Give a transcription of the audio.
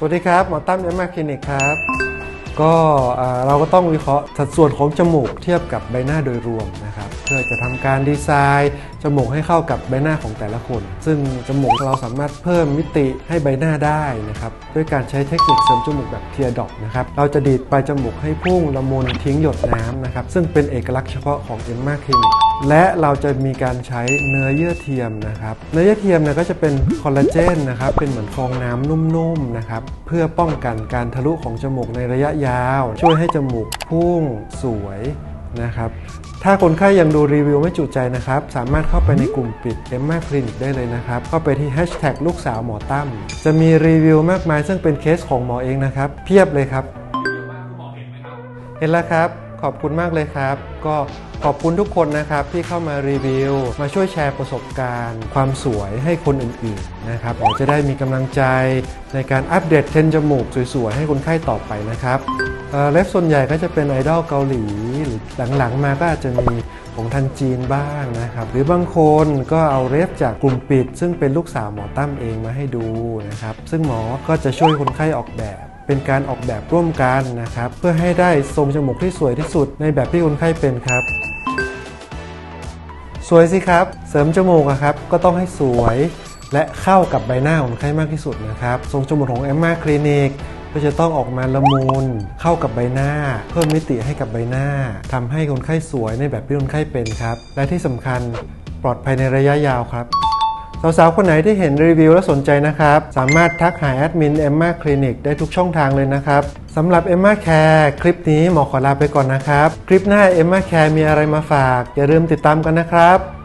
สวัสดีครับ หมอตั้มเอ็มมาคลินิกครับ ก็เราก็ต้องวิเคราะห์สัดส่วนของจมูกเทียบกับใบหน้าโดยรวมนะครับ เพื่อจะทำการดีไซน์จมูกให้เข้ากับใบหน้าของแต่ละคน ซึ่งจมูกเราสามารถเพิ่มมิติให้ใบหน้าได้นะครับ ด้วยการใช้เทคนิคเสริมจมูกแบบเทียดอกนะครับ เราจะดีดปลายจมูกให้พุ่งละมุนทิ้งหยดน้ำนะครับ ซึ่งเป็นเอกลักษณ์เฉพาะของเอ็มมาคลินิก และเราจะมีการใช้เนื้อเยื่อเทียมนะครับ เนื้อเยื่อเทียมเนี่ยก็จะเป็นคอลลาเจนนะครับ เป็นเหมือนฟองน้ำนุ่มๆนะครับ เพื่อป้องกันการทะลุของจมูกในระยะยาว ช่วยให้จมูกพุ่งสวยนะครับ ถ้าคนไข้ยังดูรีวิวไม่จุใจนะครับ สามารถเข้าไปในกลุ่มปิด e m m a Clinic ได้เลยนะครับ เข้าไปที่ Hashtag ลูกสาวหมอตั้ม จะมีรีวิวมากมายซึ่งเป็นเคสของหมอเองนะครับ เพียบเลยครับ เห็นแล้วครับ ขอบคุณมากเลยครับ ก็ขอบคุณทุกคนนะครับที่เข้ามารีวิว มาช่วยแชร์ประสบการณ์ ความสวยให้คนอื่นๆนะครับเราจะได้มีกำลังใจในการอัปเดตเทรนจมูกสวยๆ ให้คนไข้ต่อไปนะครับเอ่อเล็บส่วนใหญ่ก็จะเป็นไอดอลเกาหลีหรือหลังๆ มาก็อาจจะมีของทางจีนบ้างนะครับ หรือบางคนก็เอาเล็บจากกลุ่มปิด ซึ่งเป็นลูกสาวหมอตั้มเองมาให้ดูนะครับ ซึ่งหมอก็จะช่วยคนไข้ออกแบบ เป็นการออกแบบร่วมกันนะครับ เพื่อให้ได้ทรงจมูกที่สวยที่สุดในแบบที่คนไข้เป็นครับ สวยสิครับ เสริมจมูกครับก็ต้องให้สวย และเข้ากับใบหน้าของคนไข้มากที่สุดนะครับ ทรงจมูกของเอมมาคลินิกก็จะต้องออกมาละมุนเข้ากับใบหน้า เพิ่มมิติให้กับใบหน้าทำให้คนไข้สวยในแบบที่คนไข้เป็นครับ และที่สำคัญปลอดภัยในระยะยาวครับ สาวๆ คนไหนที่เห็นรีวิวและสนใจนะครับ สามารถทักหาแอดมินเอมมาคลินิกได้ทุกช่องทางเลยนะครับสำหรับเอมมาแคร์คลิปนี้หมอขอลาไปก่อนนะครับ คลิปหน้าเอมมาแคร์มีอะไรมาฝาก อย่าลืมติดตามกันนะครับ